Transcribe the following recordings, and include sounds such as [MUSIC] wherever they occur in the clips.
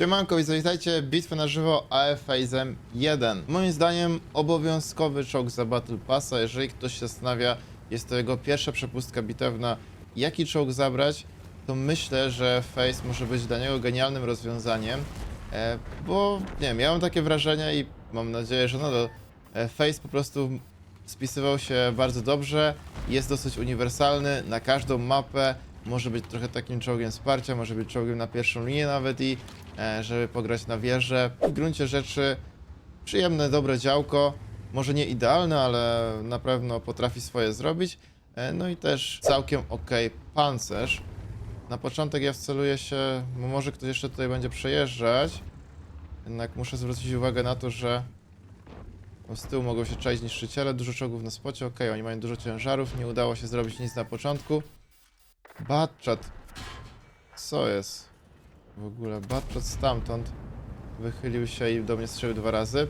Siemanko witajcie, bitwę na żywo AF Phasem 1. Moim zdaniem obowiązkowy czołg za Battle Passa, jeżeli ktoś się zastanawia, jest to jego pierwsza przepustka bitewna, jaki czołg zabrać, to myślę, że Phase może być dla niego genialnym rozwiązaniem, e, bo nie wiem, ja mam takie wrażenie i mam nadzieję, że nadal e, Phase po prostu spisywał się bardzo dobrze, jest dosyć uniwersalny na każdą mapę, może być trochę takim czołgiem wsparcia, może być czołgiem na pierwszą linię nawet i e, żeby pograć na wieżę. W gruncie rzeczy przyjemne, dobre działko, może nie idealne, ale na pewno potrafi swoje zrobić. E, no i też całkiem ok pancerz. Na początek ja wceluję się, bo może ktoś jeszcze tutaj będzie przejeżdżać, jednak muszę zwrócić uwagę na to, że z tyłu mogą się czaić niszczyciele, dużo czołgów na spocie, okej, oni mają dużo ciężarów, nie udało się zrobić nic na początku. Batchat. Co jest? W ogóle Batchat stamtąd wychylił się i do mnie strzelił dwa razy.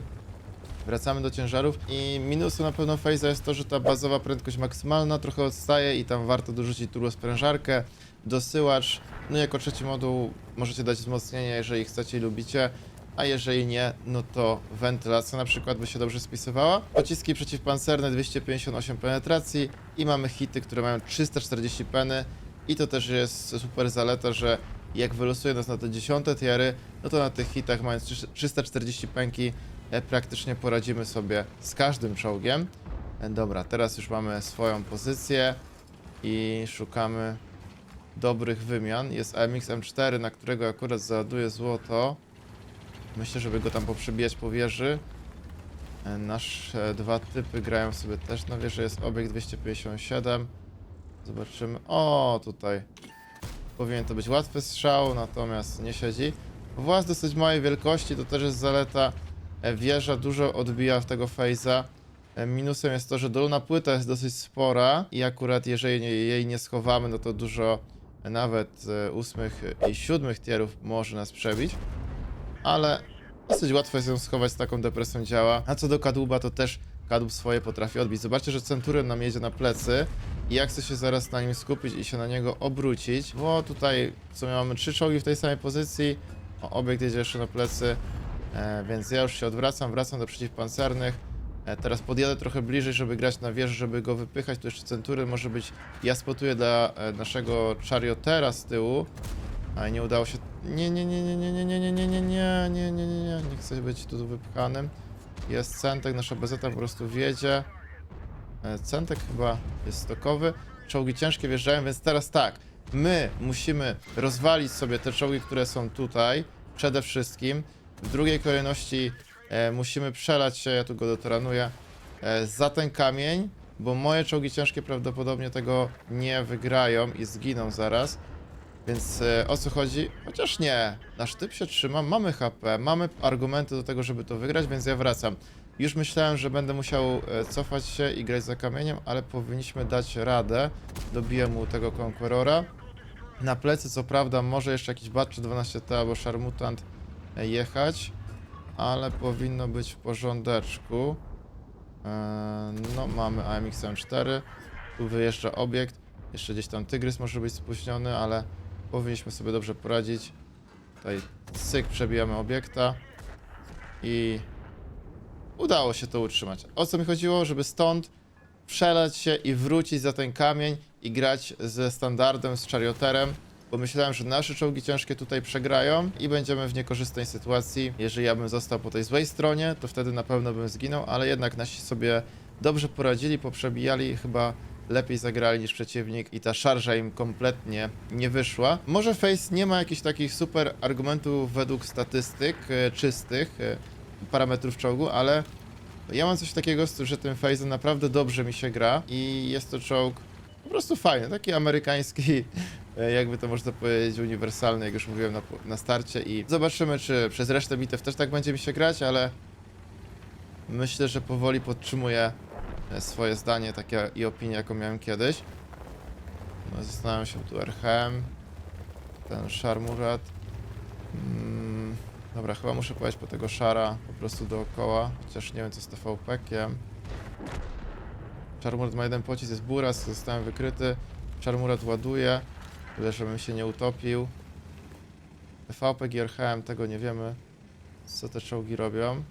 Wracamy do ciężarów i minusem na pewno Faze'a jest to, że ta bazowa prędkość maksymalna trochę odstaje i tam warto dorzucić turbosprężarkę, dosyłacz, no i jako trzeci moduł możecie dać wzmocnienie, jeżeli chcecie i lubicie, a jeżeli nie, no to wentylacja na przykład by się dobrze spisywała. Pociski przeciwpancerne 258 penetracji i mamy hity, które mają 340 peny i to też jest super zaleta, że jak wylosuje nas na te dziesiąte tiery, no to na tych hitach mając 340 pęki e, praktycznie poradzimy sobie z każdym czołgiem. E, Dobra, teraz już mamy swoją pozycję i szukamy dobrych wymian. Jest AMX M4, na którego akurat załaduje złoto. Myślę, żeby go tam poprzebijać po wieży. E, Nasze dwa typy grają sobie też na wieży. Jest obiekt 257. Zobaczymy. O, tutaj. Powinien to być łatwy strzał, natomiast nie siedzi. Właz dosyć małej wielkości, to też jest zaleta. E, Wieża dużo odbija w tego fejza. E, Minusem jest to, że dolna płyta jest dosyć spora i akurat jeżeli jej nie schowamy, no to dużo nawet e, ósmych i siódmych tierów może nas przebić. Ale dosyć łatwo jest ją schować z taką depresją działa. A co do kadłuba, to też kadłub swoje potrafi odbić. Zobaczcie, że centurion nam jedzie na plecy i ja chcę się zaraz na nim skupić i się na niego obrócić, bo tutaj sumie mamy trzy czołgi w tej samej pozycji, o, obiekt jedzie jeszcze na plecy, e, więc ja już się odwracam, wracam do przeciwpancernych. E, teraz podjadę trochę bliżej, żeby grać na wieży, żeby go wypychać. Tu jeszcze centurion może być. Ja spotuję dla e, naszego chariotera z tyłu, ale nie udało się. Nie, nie, nie, nie, nie, nie, nie, nie, nie, nie, nie, nie, nie, nie, nie, nie chcę być tu wypchanym. Jest centek, nasza bezeta po prostu wiedzie. E, Centek chyba jest stokowy. Czołgi ciężkie wjeżdżają, więc teraz tak. My musimy rozwalić sobie te czołgi, które są tutaj. Przede wszystkim. W drugiej kolejności e, musimy przelać się, ja tu go dotaranuję, e, za ten kamień, bo moje czołgi ciężkie prawdopodobnie tego nie wygrają i zginą zaraz. Więc e, o co chodzi? Chociaż nie, nasz typ się trzyma, mamy HP, mamy argumenty do tego, żeby to wygrać, więc ja wracam. Już myślałem, że będę musiał e, cofać się i grać za kamieniem, ale powinniśmy dać radę. Dobiję mu tego Conquerora. Na plecy co prawda może jeszcze jakiś Batch 12T albo Szarmutant e, jechać, ale powinno być w porządeczku. E, No, mamy AMX M4. Tu wyjeżdża obiekt. Jeszcze gdzieś tam Tygrys może być spóźniony, ale powinniśmy sobie dobrze poradzić. Tutaj syk przebijamy obiekta i udało się to utrzymać. O co mi chodziło? Żeby stąd przelać się i wrócić za ten kamień i grać ze standardem, z charioterem, bo myślałem, że nasze czołgi ciężkie tutaj przegrają i będziemy w niekorzystnej sytuacji. Jeżeli ja bym został po tej złej stronie, to wtedy na pewno bym zginął, ale jednak nasi sobie dobrze poradzili, poprzebijali, chyba lepiej zagrali niż przeciwnik i ta szarża im kompletnie nie wyszła. Może Face nie ma jakichś takich super argumentów według statystyk e, czystych, e, parametrów czołgu, ale ja mam coś takiego, że tym Face'em naprawdę dobrze mi się gra i jest to czołg po prostu fajny, taki amerykański, [LAUGHS] e, jakby to można powiedzieć, uniwersalny, jak już mówiłem na, na starcie i zobaczymy, czy przez resztę bitew też tak będzie mi się grać, ale myślę, że powoli podtrzymuję e, swoje zdanie, takie i opinię, jaką miałem kiedyś. No, zastanawiam się tu Erhem, ten Szarmurat. Mm, dobra, chyba muszę pojechać po tego szara po prostu dookoła, chociaż nie wiem co z TVP-kiem. Czarmurat ma jeden pocisk, jest buras, zostałem wykryty. Czarmurat ładuje, tyle żebym się nie utopił. TVP i RHM tego nie wiemy, co te czołgi robią.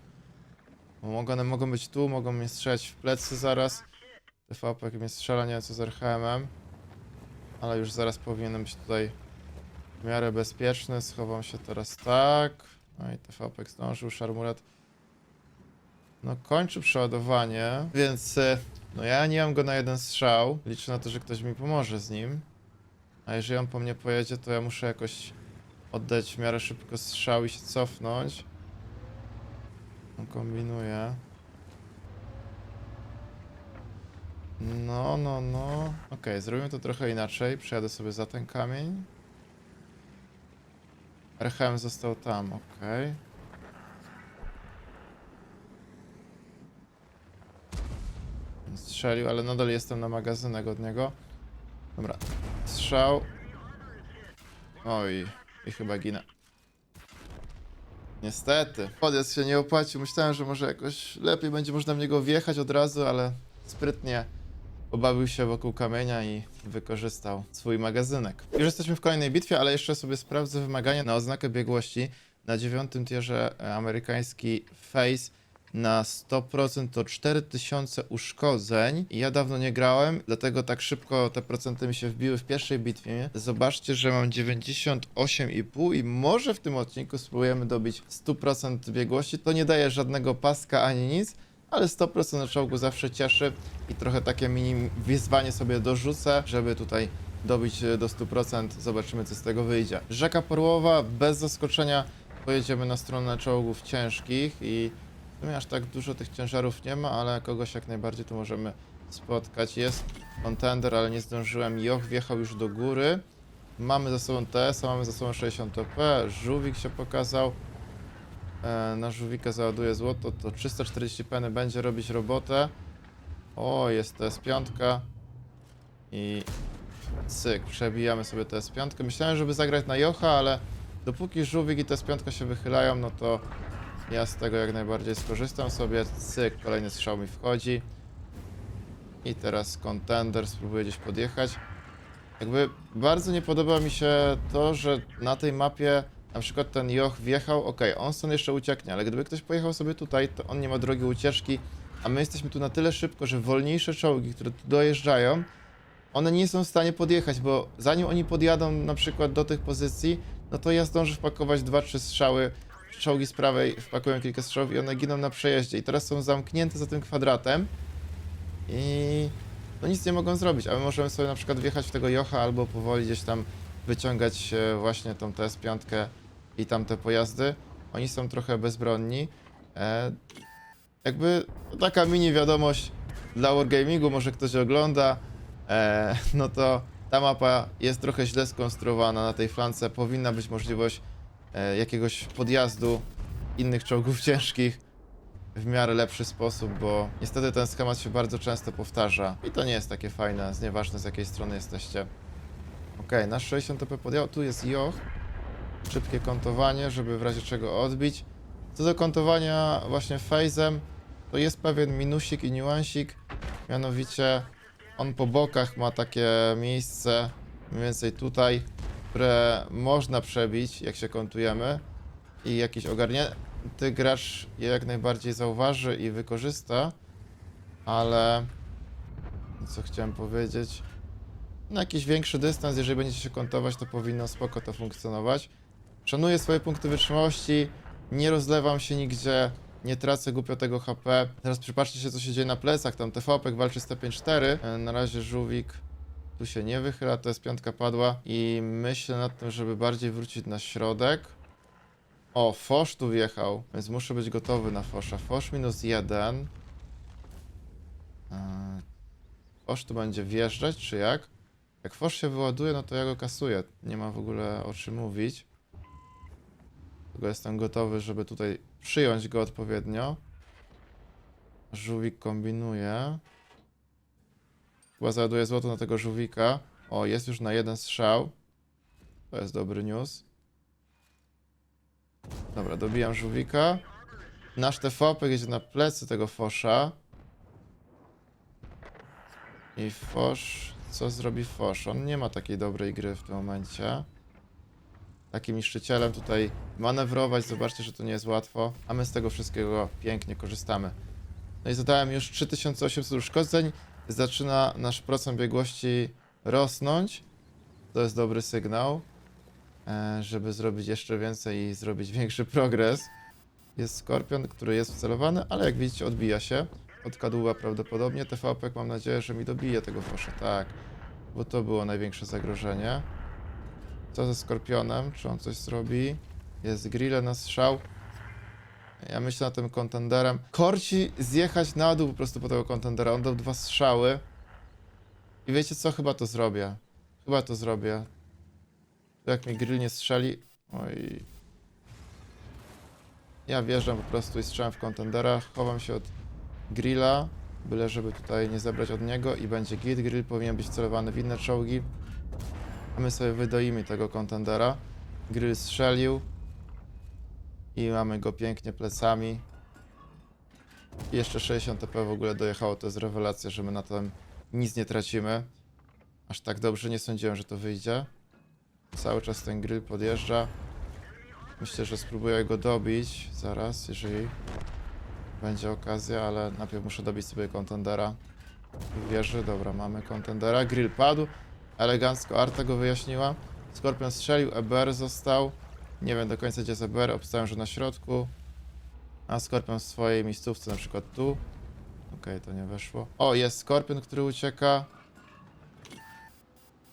Mogą, one mogą być tu, mogą mnie strzelać w plecy zaraz. TVP mnie strzela, nie wiem co z RHM-em. Ale już zaraz powinienem być tutaj w miarę bezpieczny. Schowam się teraz tak. No i TVP zdążył, Szarmuret. No kończy przeładowanie, więc e, no ja nie mam go na jeden strzał. Liczę na to, że ktoś mi pomoże z nim. A jeżeli on po mnie pojedzie, to ja muszę jakoś oddać w miarę szybko strzał i się cofnąć. On kombinuje. No, no, no. Okej, zrobimy to trochę inaczej. Przejadę sobie za ten kamień. RHM został tam, okej. Strzelił, ale nadal jestem na magazynek od niego. Dobra, strzał. Oj, i chyba ginę. Niestety. Podjazd się nie opłacił. Myślałem, że może jakoś lepiej będzie można w niego wjechać od razu, ale sprytnie pobawił się wokół kamienia i wykorzystał swój magazynek. Już jesteśmy w kolejnej bitwie, ale jeszcze sobie sprawdzę wymagania na oznakę biegłości. Na dziewiątym tierze e, amerykański Face na 100% to 4000 uszkodzeń. Ja dawno nie grałem, dlatego tak szybko te procenty mi się wbiły w pierwszej bitwie. Zobaczcie, że mam 98,5 i może w tym odcinku spróbujemy dobić 100% biegłości. To nie daje żadnego paska ani nic, ale 100% na czołgu zawsze cieszy i trochę takie mini wyzwanie sobie dorzucę, żeby tutaj dobić e, do 100%. Zobaczymy, co z tego wyjdzie. Rzeka Porłowa, bez zaskoczenia pojedziemy na stronę czołgów ciężkich i w sumie aż tak dużo tych ciężarów nie ma, ale kogoś jak najbardziej tu możemy spotkać. Jest contender, ale nie zdążyłem. Joch wjechał już do góry. Mamy za sobą TS, mamy za sobą 60 OP. Żółwik się pokazał. E, na żółwika załaduje złoto, to 340 peny będzie robić robotę. O, jest TS5. I cyk, przebijamy sobie TS5. Myślałem, żeby zagrać na Jocha, ale dopóki żółwik i TS5 się wychylają, no to ja z tego jak najbardziej skorzystam sobie. Cyk, kolejny strzał mi wchodzi. I teraz contender, spróbuję gdzieś podjechać. Jakby bardzo nie podoba mi się to, że na tej mapie na przykład ten Joch wjechał, ok, on stąd jeszcze ucieknie, ale gdyby ktoś pojechał sobie tutaj, to on nie ma drogi ucieczki, a my jesteśmy tu na tyle szybko, że wolniejsze czołgi, które tu dojeżdżają, one nie są w stanie podjechać, bo zanim oni podjadą na przykład do tych pozycji, no to ja zdążę wpakować 2-3 strzały, czołgi z prawej wpakują kilka strzałów i one giną na przejeździe. I teraz są zamknięte za tym kwadratem i no nic nie mogą zrobić, a my możemy sobie na przykład wjechać w tego Jocha albo powoli gdzieś tam wyciągać e, właśnie tą TS5 i tamte pojazdy. Oni są trochę bezbronni. E, jakby taka mini wiadomość dla Wargamingu, może ktoś ogląda, e, no to ta mapa jest trochę źle skonstruowana na tej flance. Powinna być możliwość e, jakiegoś podjazdu innych czołgów [LAUGHS] ciężkich w miarę lepszy sposób, bo niestety ten schemat się bardzo często powtarza i to nie jest takie fajne, nieważne z jakiej strony jesteście. Okej, nasz 60 TP podjął, tu jest Joch. Szybkie kontowanie, żeby w razie czego odbić. Co do kontowania właśnie phase'em, to jest pewien minusik i niuansik, mianowicie on po bokach ma takie miejsce, mniej więcej tutaj, które można przebić, jak się kontujemy. I jakiś ogarnięty gracz je jak najbardziej zauważy i wykorzysta, ale co chciałem powiedzieć, na jakiś większy dystans, jeżeli będziecie się kontować, to powinno spoko to funkcjonować. Szanuję swoje punkty wytrzymałości, nie rozlewam się nigdzie, nie tracę głupio tego HP. Teraz przypatrzcie się, co się dzieje na plecach, tam TVP walczy z T54, E, na razie żółwik tu się nie wychyla, to jest piątka padła i myślę nad tym, żeby bardziej wrócić na środek. O, Fosz tu wjechał, więc muszę być gotowy na Fosza. Fosz minus jeden. Eee, Fosz tu będzie wjeżdżać, czy jak? Jak Fosz się wyładuje, no to ja go kasuję. Nie ma w ogóle o czym mówić. Tylko jestem gotowy, żeby tutaj przyjąć go odpowiednio. Żółwik kombinuje. Chyba załaduje złoto na tego żółwika. O, jest już na jeden strzał. To jest dobry news. Dobra, dobijam żółwika. Nasz TVP jedzie na plecy tego Fosza. I Fosz... Co zrobi Fosz? On nie ma takiej dobrej gry w tym momencie. takim niszczycielem tutaj manewrować. Zobaczcie, że to nie jest łatwo, a my z tego wszystkiego pięknie korzystamy. No i zadałem już 3800 uszkodzeń. Zaczyna nasz procent biegłości rosnąć. To jest dobry sygnał, e, żeby zrobić jeszcze więcej i zrobić [LAUGHS] większy progres. Jest skorpion, który jest wcelowany, ale jak widzicie odbija się od kadłuba prawdopodobnie. TVP mam nadzieję, że mi dobije tego fosza, tak. Bo to było największe zagrożenie. Co ze skorpionem? Czy on coś zrobi? Jest grille na strzał. Ja myślę nad tym kontenderem. Korci zjechać na dół po prostu po tego kontendera. On dał dwa strzały. I wiecie co? Chyba to zrobię. Chyba to zrobię. Jak mi grill nie strzeli. Oj. Ja wjeżdżam po prostu i strzelam w kontendera. Chowam się od grilla. Byle żeby tutaj nie zebrać od niego i będzie git. Grill powinien być celowany w inne czołgi. A my sobie wydoimy tego kontendera. Grill strzelił. I mamy go pięknie plecami. I jeszcze 60 TP w ogóle dojechało. To jest rewelacja, że my na tym nic nie tracimy. Aż tak dobrze nie sądziłem, że to wyjdzie. Cały czas ten grill podjeżdża. Myślę, że spróbuję go dobić zaraz, jeżeli będzie okazja, ale najpierw muszę dobić sobie kontendera. Wieży, dobra, mamy kontendera. Grill padł. Elegancko Arta go wyjaśniła. Skorpion strzelił, EBR został. Nie wiem do końca gdzie jest EBR, obstałem, że na środku. A Skorpion w swojej miejscówce, na przykład tu. Okej, to nie weszło. O, jest Skorpion, który ucieka.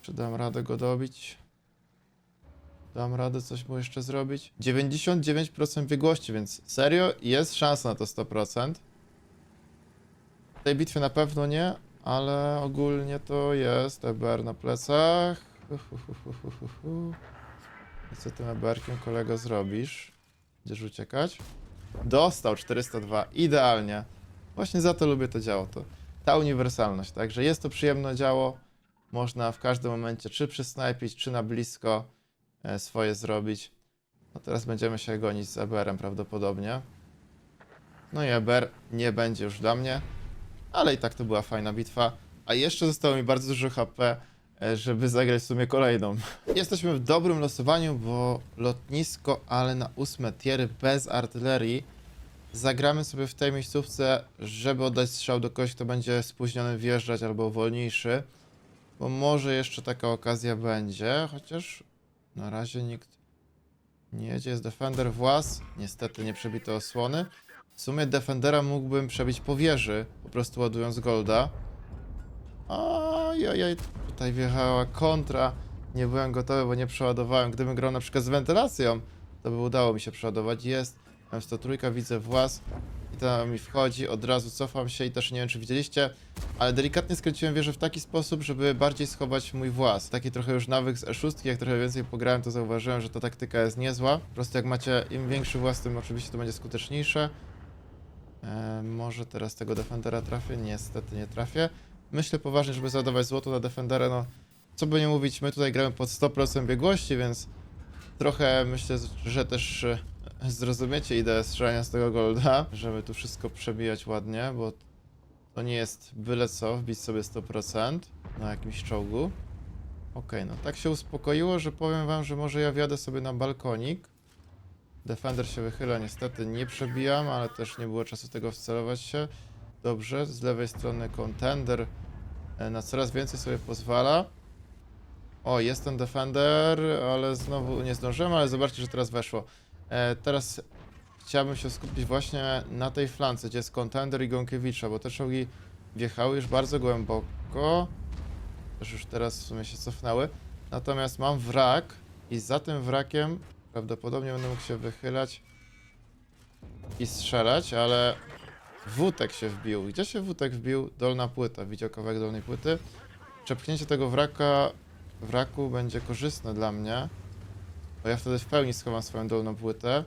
Czy dam radę go dobić? Dam radę coś mu jeszcze zrobić? 99% biegłości, więc serio jest szansa na to 100%. W tej bitwie na pewno nie, ale ogólnie to jest EBR na plecach. I co tym EBR-kiem kolego zrobisz? Będziesz uciekać? Dostał 402, idealnie. Właśnie za to lubię to działo, to ta uniwersalność, także jest to przyjemne działo. Można w każdym momencie czy przysnajpić, czy na blisko swoje zrobić. No teraz będziemy się gonić z EBR-em prawdopodobnie. No i EBR nie będzie już dla mnie, ale i tak to była fajna bitwa. A jeszcze zostało mi bardzo dużo HP, e, żeby zagrać w sumie kolejną. [LAUGHS] Jesteśmy w dobrym losowaniu, bo lotnisko, ale na ósme tiery bez artylerii. Zagramy sobie w tej miejscówce, żeby oddać strzał do kogoś, kto będzie spóźniony wjeżdżać albo wolniejszy. Bo może jeszcze taka okazja będzie, chociaż na razie nikt nie jedzie. Jest Defender włas. Niestety nie przebito osłony. W sumie Defendera mógłbym przebić po wieży, po prostu ładując Golda. Ojej, tutaj wjechała kontra. Nie byłem gotowy, bo nie przeładowałem. Gdybym grał na przykład z wentylacją, to by udało mi się przeładować. Jest. Mam 103, widzę włas. I tam mi wchodzi, od razu cofam się i też nie wiem, czy widzieliście, ale delikatnie skręciłem wieżę w taki sposób, żeby bardziej schować mój włas. Taki trochę już nawyk z E6, jak trochę więcej pograłem, to zauważyłem, że ta taktyka jest niezła. Po prostu jak macie im większy włas, tym oczywiście to będzie skuteczniejsze. E, może teraz tego Defendera trafię? Niestety nie trafię. Myślę poważnie, żeby zadawać złoto na Defendera, no co by nie mówić, my tutaj gramy pod 100% biegłości, więc trochę myślę, że też e, zrozumiecie ideę strzelania z tego golda, żeby tu wszystko przebijać ładnie, bo to nie jest byle co, wbić sobie 100% na jakimś czołgu. Okej, no tak się uspokoiło, że powiem wam, że może ja wjadę sobie na balkonik. Defender się wychyla, niestety nie przebijam, ale też nie było czasu tego wcelować się. Dobrze, z lewej strony kontender e, na coraz więcej sobie pozwala. O, jest ten Defender, ale znowu nie zdążyłem, ale zobaczcie, że teraz weszło. E, teraz chciałbym się skupić właśnie na tej flance, gdzie jest Contender i Gąkiewicza, bo te czołgi wjechały już bardzo głęboko. Też już teraz w sumie się cofnęły. Natomiast mam wrak i za tym wrakiem prawdopodobnie będę mógł się wychylać i strzelać, ale Wutek się wbił. Gdzie się Wutek wbił? Dolna płyta. Widział kawałek dolnej płyty. Przepchnięcie tego wraka, wraku będzie korzystne dla mnie. Ja wtedy w pełni schowam swoją dolną płytę.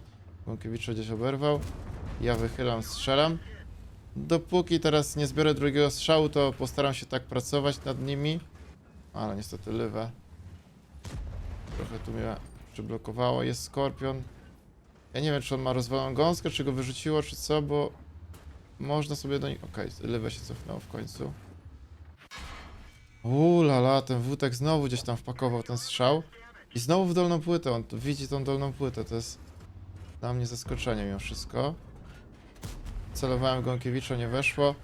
Łąkiewicz gdzieś oberwał. Ja wychylam, strzelam. Dopóki teraz nie zbiorę drugiego strzału, to postaram się tak pracować nad nimi. Ale niestety lywę. Trochę tu mnie przyblokowało. Jest skorpion. Ja nie wiem, czy on ma rozwaloną gąskę, czy go wyrzuciło, czy co, bo można sobie do nich... Okej, lewę się cofnęło w końcu. Uuu, ten wódek znowu gdzieś tam wpakował ten strzał. I znowu w dolną płytę, on widzi tą dolną płytę, to jest dla mnie zaskoczenie mimo wszystko. Celowałem Gąkiewicza, nie weszło.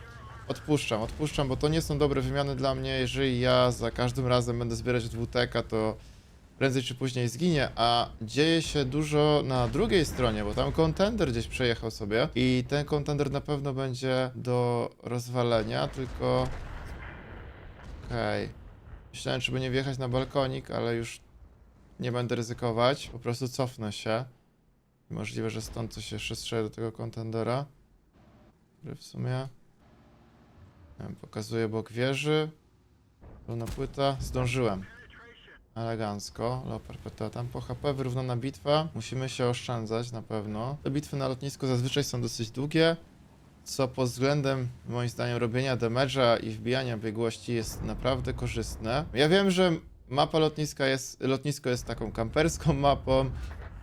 Odpuszczam, odpuszczam, bo to nie są dobre wymiany dla mnie. Jeżeli ja za każdym razem będę zbierać WTK, to prędzej czy później zginie, a dzieje się dużo na drugiej stronie, bo tam kontender gdzieś przejechał sobie i ten kontender na pewno będzie do rozwalenia, tylko... Okej. Myślałem, czy by nie wjechać na balkonik, ale już nie będę ryzykować. Po prostu cofnę się. Możliwe, że stąd coś jeszcze strzela do tego kontendera. Który w sumie... Wiem, pokazuje bok wieży. Pełna płyta. Zdążyłem. Elegancko. Leopard PTA tam po HP. Wyrównana bitwa. Musimy się oszczędzać na pewno. Te bitwy na lotnisku zazwyczaj są dosyć długie. Co pod względem, moim zdaniem, robienia damage'a i wbijania biegłości jest naprawdę korzystne. Ja wiem, że mapa lotniska jest, lotnisko jest taką kamperską [LAUGHS] mapą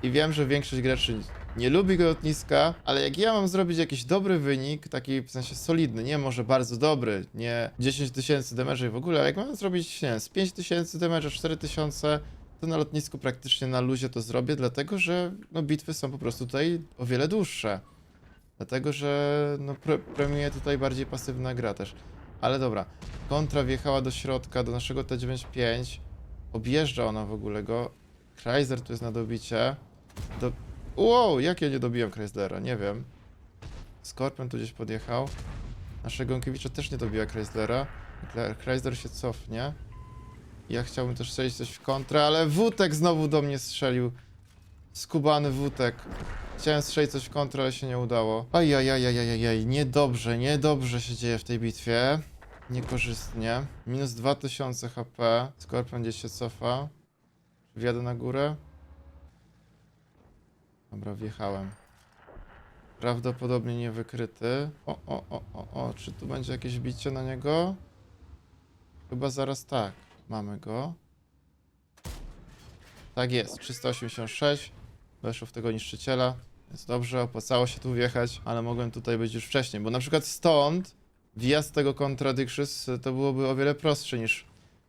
i wiem, że większość graczy nie lubi go lotniska, ale jak ja mam zrobić jakiś dobry wynik, taki w sensie solidny, nie może bardzo dobry, nie 10 tysięcy damage'a i w ogóle, ale jak mam zrobić, nie wiem, z 5 tysięcy damage'a, 4 tysiące, to na lotnisku praktycznie na luzie to zrobię, dlatego że no, bitwy są po prostu tutaj o wiele dłuższe. Dlatego, że no, pre premiuje tutaj bardziej pasywna gra też. Ale dobra, kontra wjechała do środka, do naszego T95. Objeżdża ona w ogóle go. Chrysler tu jest na dobicie. Do... Wow, jak ja nie dobiłem Chryslera? Nie wiem. Skorpion tu gdzieś podjechał. Naszego Gąkiewicza też nie dobija Chryslera. Chrysler- się cofnie. Ja chciałbym też strzelić coś w kontrę, ale Wutek znowu do mnie strzelił. Skubany Wutek. Chciałem strzelić coś w kontrę, ale się nie udało. Ajajajajajaj, niedobrze, niedobrze się dzieje w tej bitwie. Niekorzystnie. Minus 2000 HP. Skorpion gdzieś się cofa. Wjadę na górę. Dobra, wjechałem. Prawdopodobnie niewykryty. O, o, o, o, o, czy tu będzie jakieś bicie na niego? Chyba zaraz tak. Mamy go. Tak jest, 386. Weszło w tego niszczyciela. Więc dobrze, opłacało się tu wjechać, ale mogłem tutaj być już wcześniej, bo na przykład stąd wjazd tego Contradictions to byłoby o wiele prostsze niż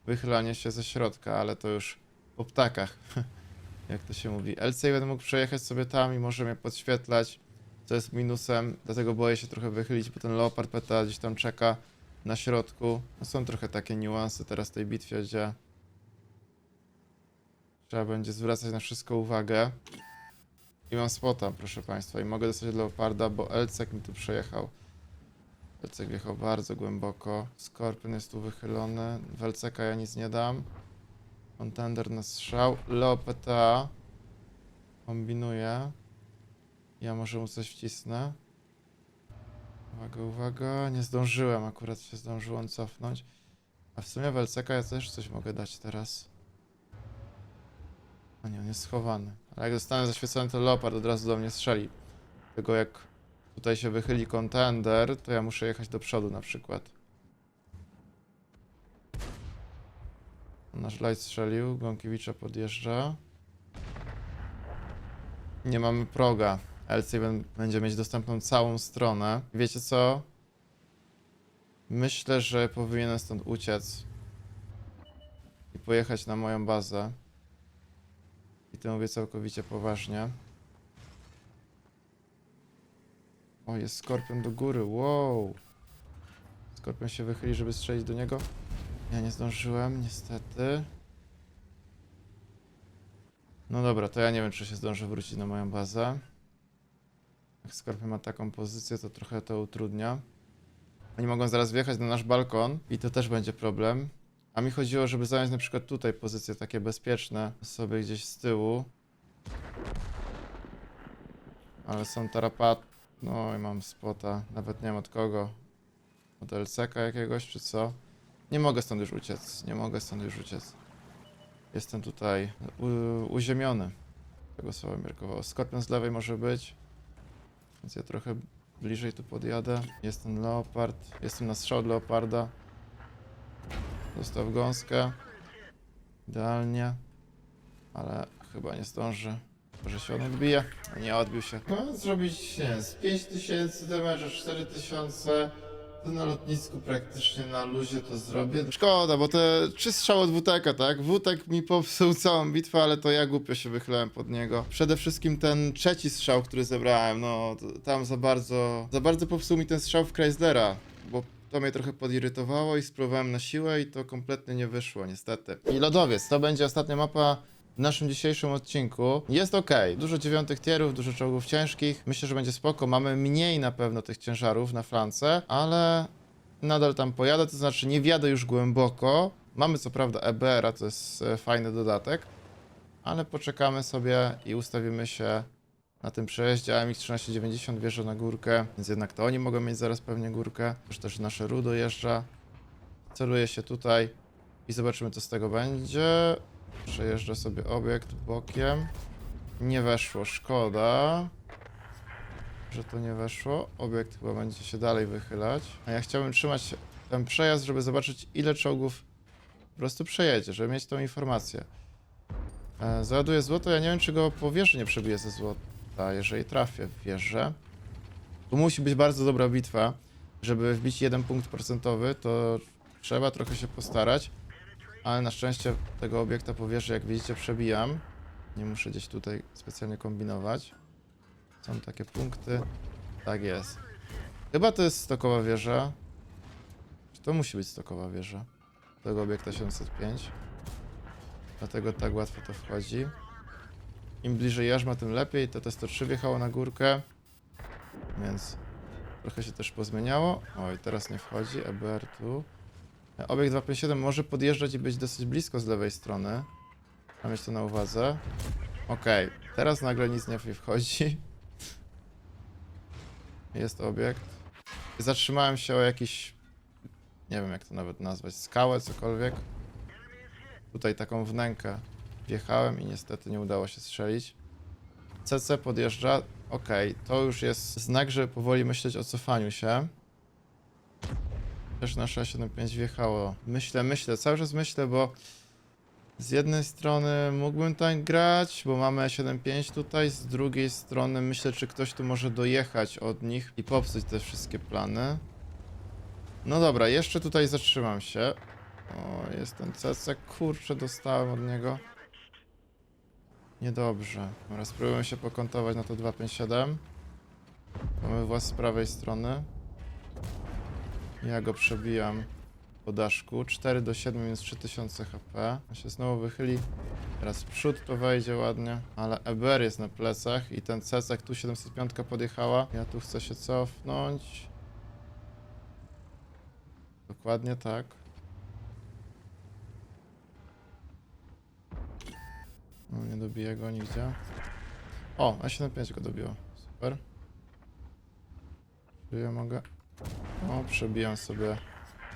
wychylanie się ze środka, ale to już po ptakach, [LAUGHS] jak to się mówi. LC będę mógł przejechać sobie tam i może mnie podświetlać, co jest minusem, dlatego boję się trochę wychylić, bo ten Leopard PTA gdzieś tam czeka na środku. No są trochę takie niuanse teraz w tej bitwie, gdzie trzeba będzie zwracać na wszystko uwagę. I mam spota, proszę państwa, i mogę dostać Leoparda, bo Elcek mi tu przejechał. Elcek wjechał bardzo głęboko. Skorpion jest tu wychylony. W Elceka ja nic nie dam. Contender na strzał. Leo PTA. Kombinuje. Ja może mu coś wcisnę. Uwaga, uwaga. Nie zdążyłem, akurat się zdążyłem cofnąć. A w sumie w Elceka ja też coś mogę dać teraz. A nie, on jest schowany. Ale jak zostanę zaświecony, to Leopard od razu do mnie strzeli. Tylko jak tutaj się wychyli kontender, to ja muszę jechać do przodu na przykład. Nasz light strzelił, Gąkiewicza podjeżdża. Nie mamy proga. LC będzie mieć dostępną całą stronę. Wiecie co? Myślę, że powinienem stąd uciec i pojechać na moją bazę. I to mówię całkowicie poważnie. O, jest skorpion do góry, wow. Skorpion się wychyli, żeby strzelić do niego. Ja nie zdążyłem, niestety. No dobra, to ja nie wiem, czy się zdążę wrócić na moją bazę. Jak Skorpion ma taką pozycję, to trochę to utrudnia. Oni mogą zaraz wjechać na nasz balkon i to też będzie problem. A mi chodziło, żeby zająć na przykład tutaj pozycje takie bezpieczne sobie gdzieś z tyłu. Ale są tarapat. No i mam spota. Nawet nie wiem od kogo. Od LCK jakiegoś czy co? Nie mogę stąd już uciec. Nie mogę stąd już uciec. Jestem tutaj uziemiony. Tego słowa miarkowało. Skorpion z lewej może być. Więc ja trochę bliżej tu podjadę. Jest ten leopard. Jestem na strzał leoparda. Dostał w gąskę. Idealnie. Ale chyba nie zdąży. Może się on odbije? Nie odbił się. No, zrobić, nie wiem, z 5000 damage'a, 4000. to na lotnisku praktycznie na luzie to zrobię. Szkoda, bo te trzy strzały od WTK, tak? WTK mi popsuł całą bitwę, ale to ja głupio się wychylałem pod niego. Przede wszystkim ten trzeci strzał, który zebrałem, no tam za bardzo, za bardzo popsuł mi ten strzał w Chryslera, bo to mnie trochę podirytowało i spróbowałem na siłę i to kompletnie nie wyszło, niestety. I lodowiec, to będzie ostatnia mapa w naszym dzisiejszym odcinku. Jest ok, dużo dziewiątych tierów, dużo czołgów ciężkich. Myślę, że będzie spoko. Mamy mniej na pewno tych ciężarów na flance, ale nadal tam pojadę, to znaczy nie wjadę już głęboko. Mamy co prawda EBR, a to jest e, fajny dodatek, ale poczekamy sobie i ustawimy się na tym przejeździe AMX-1390 wjeżdża na górkę, więc jednak to oni mogą mieć zaraz pewnie górkę. Już też nasze RU dojeżdża. Celuję się tutaj i zobaczymy co z tego będzie. Przejeżdżę sobie obiekt bokiem. Nie weszło, szkoda. Że to nie weszło. Obiekt chyba będzie się dalej wychylać. A ja chciałbym trzymać ten przejazd, żeby zobaczyć ile czołgów po prostu przejedzie, żeby mieć tą informację. E, załaduję złoto, ja nie wiem czy go po wieży nie przebiję ze złota, jeżeli trafię w wieżę. Tu musi być bardzo dobra bitwa, żeby wbić jeden punkt procentowy, to trzeba trochę się postarać. Ale na szczęście tego obiekta po wieży, jak widzicie, przebijam. Nie muszę gdzieś tutaj specjalnie kombinować. Są takie punkty. Tak jest. Chyba to jest stokowa wieża. Czy to musi być stokowa wieża? Tego obiekta 705. Dlatego tak łatwo to wchodzi. Im bliżej jarzma, tym lepiej. To T103 wjechało na górkę. Więc trochę się też pozmieniało. Oj, teraz nie wchodzi. EBR tu. Obiekt 257 może podjeżdżać i być dosyć blisko z lewej strony. Mam mieć to na uwadze. Okej, teraz nagle nic nie wchodzi. [LAUGHS] Jest obiekt. Zatrzymałem się o jakiś... Nie wiem jak to nawet nazwać. Skałę, cokolwiek. Tutaj taką wnękę wjechałem i niestety nie udało się strzelić. CC podjeżdża. Okej, to już jest znak, że powoli myśleć o cofaniu się. Też nasze 75 wjechało. Myślę, myślę, cały czas myślę, bo z jednej strony mógłbym tak grać, bo mamy 75 tutaj, z drugiej strony myślę, czy ktoś tu może dojechać od nich i popsuć te wszystkie plany. No dobra, jeszcze tutaj zatrzymam się. O, jest ten CC, kurczę, dostałem od niego. Niedobrze. Dobra, spróbujemy się pokontować na to 257. Mamy włas z prawej strony. Ja go przebijam po daszku. 4 do 7 minus 3000 HP. On się znowu wychyli. Teraz w przód to wejdzie ładnie. Ale EBR jest na plecach i ten cecek tu 705 podjechała. Ja tu chcę się cofnąć. Dokładnie tak. No nie dobiję go nigdzie. O, A75 go dobiło. Super. Czy ja mogę? O, przebijam sobie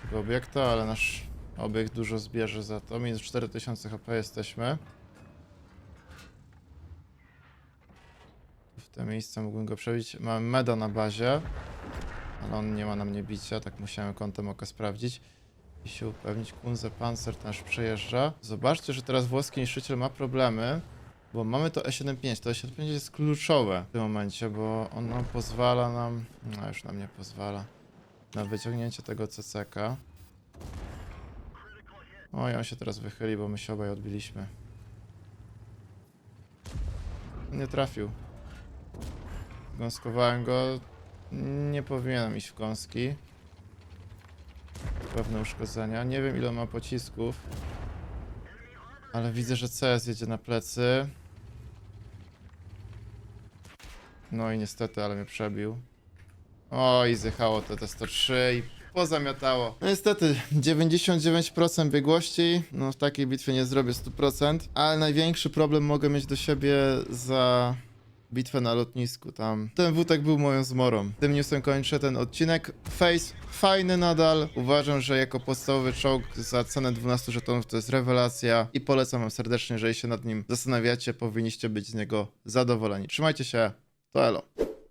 tego obiekta, ale nasz obiekt dużo zbierze za to. Minus 4000 HP jesteśmy. W te miejsce mógłbym go przebić. Mamy meda na bazie, ale on nie ma na mnie bicia, tak musiałem kątem oka sprawdzić. I się upewnić, Kunze Panzer też przejeżdża. Zobaczcie, że teraz włoski niszczyciel ma problemy, bo mamy to E75. To E75 jest kluczowe w tym momencie, bo ono pozwala nam... No już nam nie pozwala. Na wyciągnięcie tego CCK. Oj, on się teraz wychyli, bo my się obaj odbiliśmy. Nie trafił. Gąskowałem go. Nie powinienem iść w gąski. Pewne uszkodzenia. Nie wiem ile ma pocisków. Ale widzę, że CS jedzie na plecy. No i niestety, ale mnie przebił. Oj, zjechało to T103 i pozamiatało. No niestety, 99% biegłości. No w takiej bitwie nie zrobię 100%, ale największy problem mogę mieć do siebie za bitwę na lotnisku tam. Ten wutek był moją zmorą. Tym newsem kończę ten odcinek. Face fajny nadal. Uważam, że jako podstawowy czołg za cenę 12 żetonów to jest rewelacja i polecam wam serdecznie, jeżeli się nad nim zastanawiacie, powinniście być z niego zadowoleni. Trzymajcie się, to elo.